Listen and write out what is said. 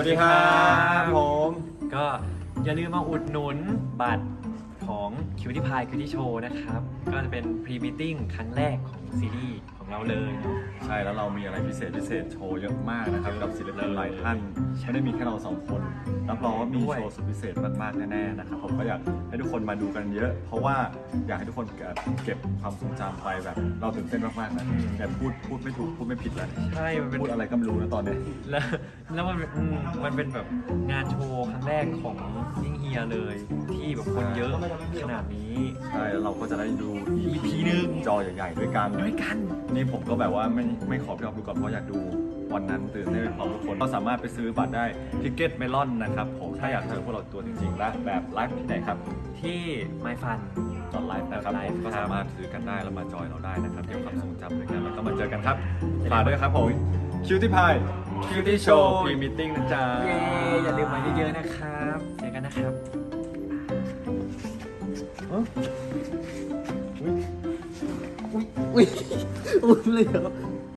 วัสดีครับผม ก็อย่าลืมมาอุดหนุนบัตรของคิวที่พายคิวที่โชว์นะครับ ก็จะเป็นพรีมิติ้งครั้งแรกของซีรีส์ เราเลยเนาะ ใช่แล้วเรามีอะไรพิเศษพิเศษโชว์เยอะมากนะครับกับศิลปินหลายท่านไม่ได้มีแค่เราสองคนรับรองว่ามีโชว์สุดพิเศษมากๆแน่ๆนะครับผมก็อยากให้ทุกคนมาดูกันเยอะ เพราะว่าอยากให้ทุกคนเก็บความทรงจำไปแบบ เราตื่นเต้นมากๆนะแต่พูดพูดไม่ถูกพูดไม่ผิดเลยใช่มันเป็น พูดอะไรก็ไม่รู้นะตอนเนี้ย แล้วแล้วมันเป็นอืมมันเป็นแบบงานโชว์ครั้งแรกของยิ่งเฮียเลย ที่แบบคนเยอะขนาดนี้ ใช่แล้วเราก็จะได้ดู EP หนึ่งจ อใหญ่ๆด้วยกัน ด้วยกัน นี่ผมก็แบบว่าไม่ไม่ขอพี่ออฟดูก่อนเพราะอยากดูวันนั้นตื่นเต้นเป็นความทุกคนก็สามารถไปซื้อบัตรได้ทิกเก็ตเมลอนนะครับผมถ้าอยากเจอพวกเราตัวจริงๆและแบบไลฟ์ที่ไหนครับที่ไมฟันตอนไลฟ์นะครับไลผฟ์มก็ครับสามารถซื้อกันได้แล้วมาจอยเราได้นะครับเก็บความทรงจำด้วยกันแล้วก็มาเจอกันครับฝากด้วยครับผมคิวที่พายคิวที่โชว์พรีมิติ้งนะจ๊ะเย้อย่าลืมมาเยอะๆนะครับเจอกันนะครับ 我，我不了。